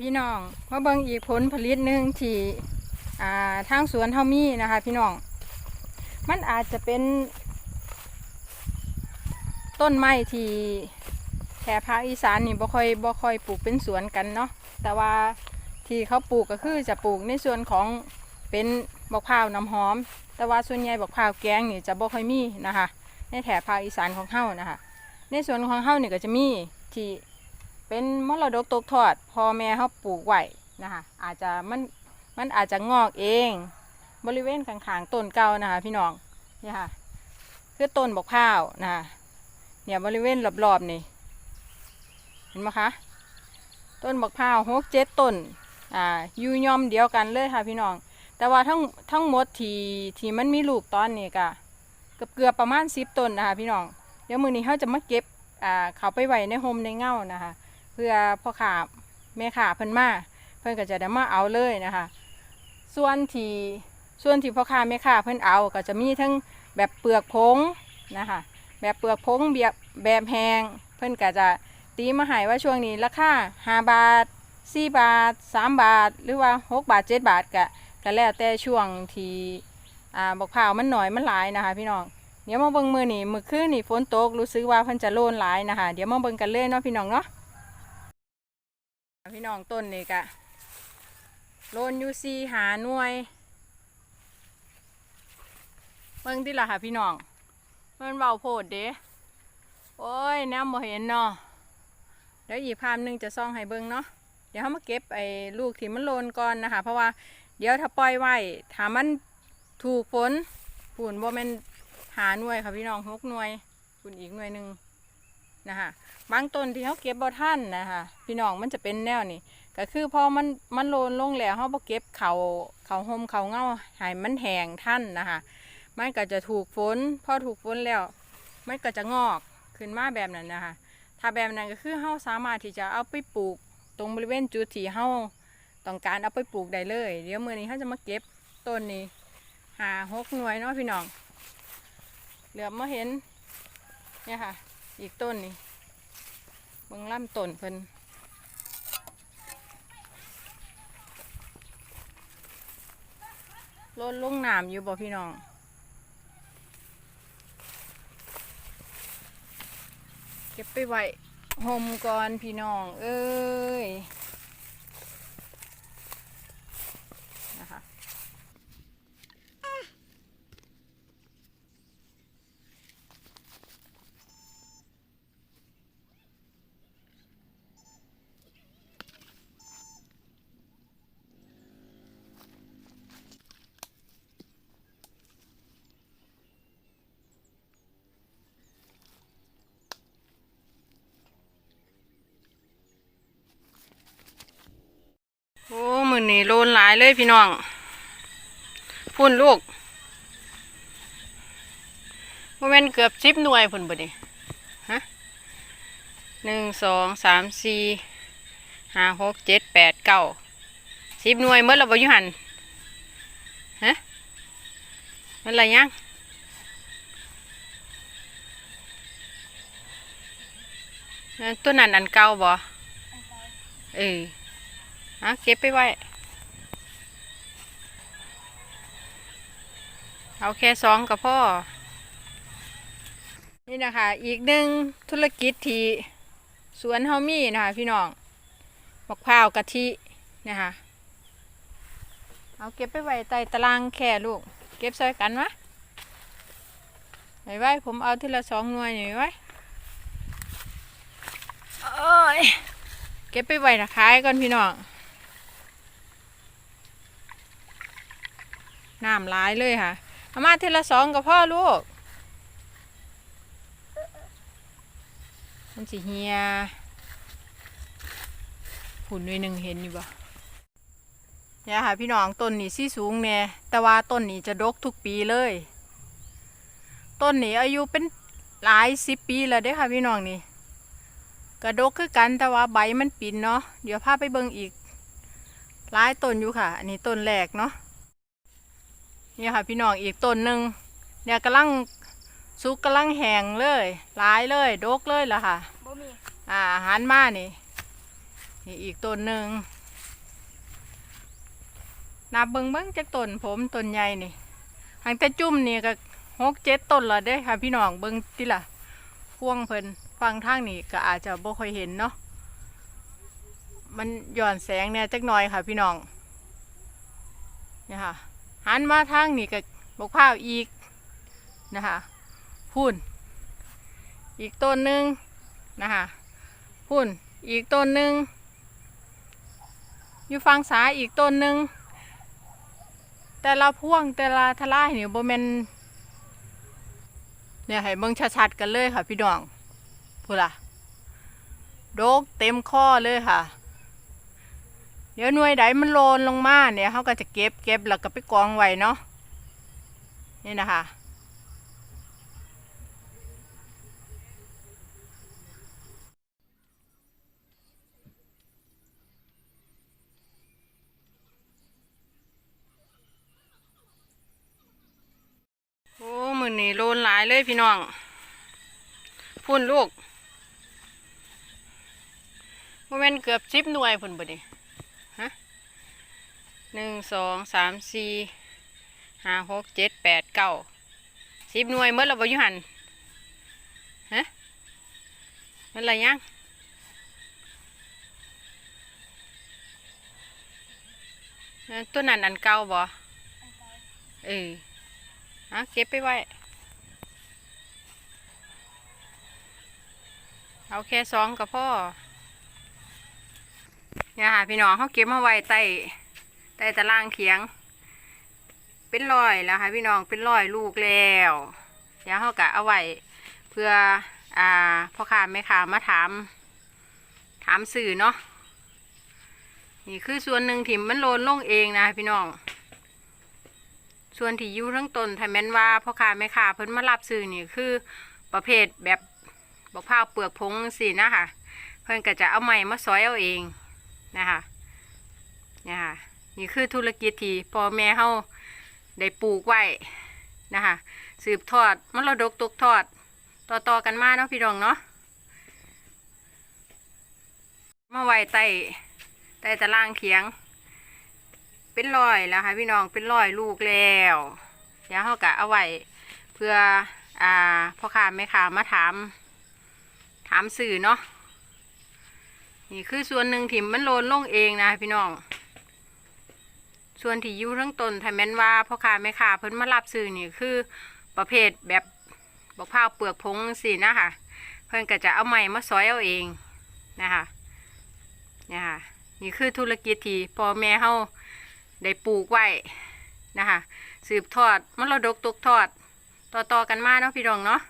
พี่น้องมาเบิ่งอีกผลผลิตหนึ่งที่ทางสวนเฮามีนะคะ พี่น้อง มันอาจจะเป็น ต้นไม้ที่แถบภาคอีสานนี่บ่ค่อยบ่ค่อยปลูกเป็นสวนกันเนาะแต่ว่าที่เขาปลูกก็คือจะปลูกในส่วนของเป็นบักพร้าวน้ำหอม แต่ว่าส่วนใหญ่บักพร้าวแกงนี่จะบ่ค่อยมีนะคะ ในแถบภาคอีสานของเฮานะคะ ในส่วนของเฮานี่ก็จะมีที่ เป็นมรดกตกทอดพ่อแม่เฮาปลูกไว้นะคะอาจจะมันมันอาจจะงอกเอง บริเวณข้างๆต้นเก่านะคะพี่น้องนี่ค่ะคือต้นบักพร้าวนะคะเนี่ยบริเวณรอบๆนี่เห็นไหมคะต้นบักพร้าวหกเจ็ดต้นอ่าอยู่ย่อมเดียวกันเลยค่ะพี่น้อง แต่ว่าทั้งทั้งหมดที่ที่มันมีลูกตอนนี้ก็เกือบเกือบประมาณสิบต้นนะคะพี่น้องเดี๋ยวมือนี้เขาจะมาเก็บอ่าเขาไปไว้ในโฮมในเง่านะคะ เพื่อพ่อขาแม่ขาเพิ่นมาเพิ่นก็จะได้มาเอาเลยนะคะ ส่วนที่ส่วนที่พ่อค้าแม่ค้าเพิ่นเอาก็จะมีทั้งแบบเปลือกผงนะคะแบบเปลือกผงแบบแบบแห้งเพิ่นก็จะตีมาให้ว่าช่วงนี้ราคา5บาท4บาท3บาท หรือว่า6บาท7บาทก็ก็แล้วแต่ช่วงที่อ่าบอกพร้าวมันหน่อยมันหลายนะคะ พี่น้องเดี๋ยวมาเบิ่งมือนี่มือคืนนี่ฝนตกรู้สึกว่าเพิ่นจะโลนหลายนะคะเดี๋ยวมาเบิ่งกันเลยเนาะพี่น้องเนาะ พี่น้องต้นนี่กะโลนยูซีหาหน่วยเบิ่งที่ละค่ะพี่น้องมันเบาโพดเด้โอ้ยแนวบ่เห็นเนาะเดี๋ยวอีกภาพหนึงจะซ่องให้เบิ่งเนาะเดี๋ยวเขามาเก็บไอ้ลูกที่มันโลนก่อนนะคะ เพราะว่าเดี๋ยวถ้าปล่อยไว้ถ้ามันถูกฝนฝุ่นบ่แม่นหาหน่วยค่ะพี่น้องหกหน่วยคุณอีกหน่วยหนึ่งนะคะ บางต้นที่เขาเก็บบ่ท่านนะคะพี่น้องมันจะเป็นแนวนี้ก็คือพอมันมันโลนลงแล้วเขาบ่เก็บเขาเขาห่มเขาเงาให้มันแห้งท่านนะคะมันก็จะถูกฝนพอถูกฝนแล้ว มันก็จะงอกขึ้นมาแบบนั้นนะคะถ้าแบบนั้นก็คือเขาสามารถที่จะเอาไปปลูกตรงบริเวณจุดที่เขาต้องการเอาไปปลูกได้เลย เดี๋ยวมือนี้เขาจะมาเก็บต้นนี้หาหกหน่วยเนาะพี่น้องเหลือบมาเห็นเนี่ยค่ะ อีกต้นนี่ เบิ่งล่ำต้นเพิ่นลดลงน้ำอยู่บ่พี่น้องเก็บไปไว้ห่มก่อนพี่น้อง เอ้ย นี่โลนหลายเลยพี่น้อง พุ่นลูกโมเมนเกือบสิบหน่วยพุ่นบ่ดิฮะหนึ่งสองสามสี่ห้าหกเจ็ดแปดเก้าสิบหน่วยเมื่อเราบอยู่หันฮะมันอะไรยังนั่นตัวนั้นอันเก่าบ่เอออะเก็บไปไว้ เอาแค่สองกับพ่อ นี่นะคะ อีกหนึ่งธุรกิจที่สวนเฮามีนะคะ พี่น้องมะพร้าวกะทินะคะเอาเก็บไปไว้ใต้ตารางแค่ลูก เก็บใส่กันวะไว้ไว้ผมเอาทีละสองหน่วยนี่ไว้โอ้ยเก็บไปไว้นะขายก่อนพี่น้องน้ำร้ายเลยค่ะ เอามาทีละสองกับพ่อลูก มันสิเฮียหุ่นด้วยหนึ่งเห็นอยู่บ่เนี่ยค่ะพี่น้องต้นนี้สีสูงเนี่ยแต่ว่าต้นนี้จะดกทุกปีเลย ต้นนี้อายุเป็นหลายสิบปีแล้วเด้ค่ะพี่น้องนี่กระดกคือกันแต่ว่าใบมันปิ่นเนาะเดี๋ยวพาไปเบิ่งอีกหลายต้นอยู่ค่ะ อันนี้ต้นแรกเนาะ นี่ค่ะพี่น้องอีกต้นหนึ่งเนี่ยกำลังสุกกำลังแห้งเลยหลายเลยดกเลยล่ะค่ะบ่มีอ่าอาหารมานี่นี่อีกต้นหนึ่งนับเบิ่งเบิ่งจากต้นผมต้นใหญ่นี่หางแต่จุ่มนี่ก็หกเจ็ดต้นและเด้ค่ะพี่น้องเบิ่งติล่ะพวงเพิ่นฟังทางนี่ก็อาจจะบ่ค่อยเห็นเนาะมันหย่อนแสงเนี่ยจักหน่อยค่ะพี่น้องเนี่ยค่ะ หันมาทางนี่ก็บกพ้าวอีกนะคะพูนอีกต้นหนึ่งนะคะพูนอีกต้นหนึ่งอยู่ฟังซ้ายอีกต้นหนึ่งแต่ละพ่วงแต่ละทลายนี่บ่แมนเนี่ยให้เบิ่งชัดๆกันเลยค่ะพี่น้องพูดล่ะ โดกเต็มข้อเลยค่ะ เดี๋ยวหน่วยใดมันโลนลงมาเนี่ยเขาก็จะเก็บเก็บแล้วก็ไปกองไว้เนาะนี่นะคะโอ้มือนี่โลนหลายเลยพี่น้องพุ่นลูกโมเมนเกือบสิบหน่วยพุ่นบ่ดิ หนึ่งสองสามสี่ห้าหกเจ็ดแปดเก้าสิบหน่วยเมื่อเราบ่อยู่หันฮะมื่อไรยังตัวนั้นอันเก่าบ่เอออะเก็บไปไว้ เอาแค่สองกับพ่อเนี่ยค่ะพี่น้องเขาเก็บมาไว้ใต้ ใต้ตารางเขียง เป็นรอยแล้วค่ะพี่น้องเป็นรอยลูกแล้วเดี๋ยวเขากะเอาไว้เพื่ออ่าพ่อค้าแม่ค้ามาถาม ถามสื่อเนาะนี่คือส่วนหนึ่งที่มันโลนลงเองนะพี่น้อง ส่วนที่ยู่ทั้งตนถ้าแม้นว่าพ่อค้าแม่ค้าเพิ่นมารับซื้อนี่คือประเภทแบบบักพร้าเปลือกผงสินะคะเพิ่นก็จะเอาไม้มาซอยเอาเองนะคะเนี่ยค่ะ นี่คือธุรกิจที่พ่อแม่เฮาได้ปลูกไว้นะคะสืบทอดมรดกตกทอด ต่อๆกันมาเนาะพี่น้องเนาะมาไว้ใต้ใต้ตารางเขียง เป็นรอยแล้วค่ะพี่น้องเป็นรอยลูกแล้วเดี๋ยวเขากะเอาไว้เพื่ออ่าพ่อค้าแม่ค้ามาถาม ถามสื่อเนาะนี่คือส่วนหนึ่งที่มันโลนลงเองนะพี่น้อง ส่วนที่อยู่ทั้งต้นถ้าแมนว่าพ่อค้าแม่ค้าเพิ่นมารับซื้อนี่คือประเภทแบบบกพร้าวเปลือกผงสินะคะเพิ่นก็จะเอาไม้มาซอยเอาเองนะคะนี่ค่ะนี่คือธุรกิจที่พ่อแม่เฮาได้ปลูกไว้นะคะสืบทอดมรดกตกทอด ต่อๆกันมาเนาะพี่น้องเนาะ